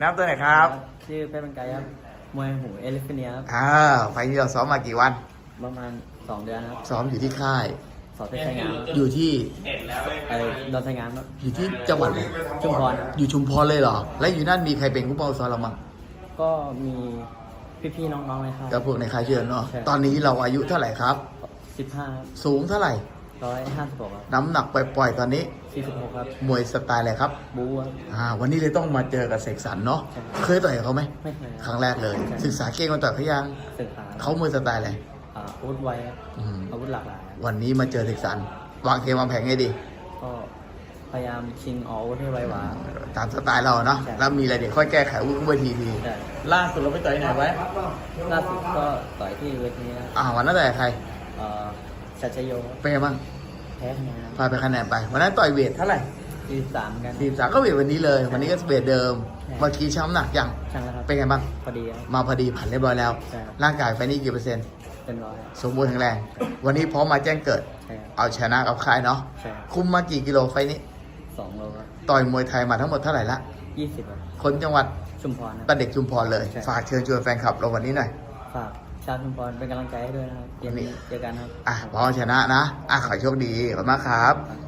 น้ำตัวไหนครับ ชื่อเพชรบังไกครับ มวยหูเอลิฟเนียครับ อ่า ไฟล์นี้เราซ้อมมากี่วัน ประมาณสองเดือนครับ ซ้อมอยู่ที่ค่าย สอบเพชรไชยงามอยู่ที่ ไอ้ดอนไชยงามครับอยู่ที่จังหวัดไหนชุมพรครับอยู่ชุมพรเลยเหรอ และอยู่นั่นมีใครเป็นผู้เป้าซ้อมเรามั้งก็มีพี่ๆน้องๆเลยครับกับพวกในค่ายเชื่อเนาะ ใช่ ตอนนี้เราอายุเท่าไหร่ครับสิบห้าสูงเท่าไหร่ ร้อยห้าสิบหกครับน้ำหนักปล่อยๆตอนนี้ สี่สิบหกครับมวยสไตล์อะไรครับ บู๊ครับ อ่า วันนี้เลยต้องมาเจอกับเสกสรรเนาะใช่เคยต่อยกับเขาไหม ไม่เคยครั้งแรกเลยใช่ศึกษาเก่งมาต่อยเขายังศึกษาเขามวยสไตล์อะไรอ่าอาวุธไวครับอืมอาวุธหลากหลายครับวันนี้มาเจอเสกสรรวางเกมวางแผนไงดี ก็พยายามชิงออกอาวุธให้ไวหวาตามสไตล์เราเนาะ ใช่ แล้วมีอะไรเดี๋ยวค่อยแก้ไขวุ้นเวทีทีแต่ล่าสุดเราไปต่อยไหนไว้ล่าสุดก็ต่อยที่เวทีนะครับอ่าวันนั้นต่อยใคร เอ่อ ชัดชัยโยเป็นไงบ้างแพ้คะแนนพาไปคะแนนไป วันนั้นต่อยเวทเท่าไหร่ยี่สิบสามกัน สี่สามก็เวทวันนี้เลย วันนี้ก็เวทเดิมใช่ เมื่อกี้ช้ำหนักยัง ช่างแล้วครับเป็นไงบ้าง พอดีครับ มาพอดีผ่านเรียบร้อยแล้ว ใช่ครับ ร่างกายไฟนี่กี่เปอร์เซ็นต์ เป็นร้อยครับสมบูรณ์แข็งแรง วันนี้พร้อมมาแจ้งเกิด ใช่ครับเอาชนะกับค่ายเนาะ ใช่ครับคุมมากี่กิโลไฟนี้ สองโลครับต่อยมวยไทยมาทั้งหมดเท่าไหร่ละ ยี่สิบครับคนจังหวัดชุมพรนะคก็รับเด็กชุมพรเลย ใช่ ฝากเชิญชวนแฟนคลับเราวันนี้หน่อย ฝาก ชาวชุมพรเป็นกำลังใจให้ด้วยนะครับเย็นนี้เจอกันครับ อะพร้อมชนะนะ อะขอโชคดีขอบคุณมากครับครับ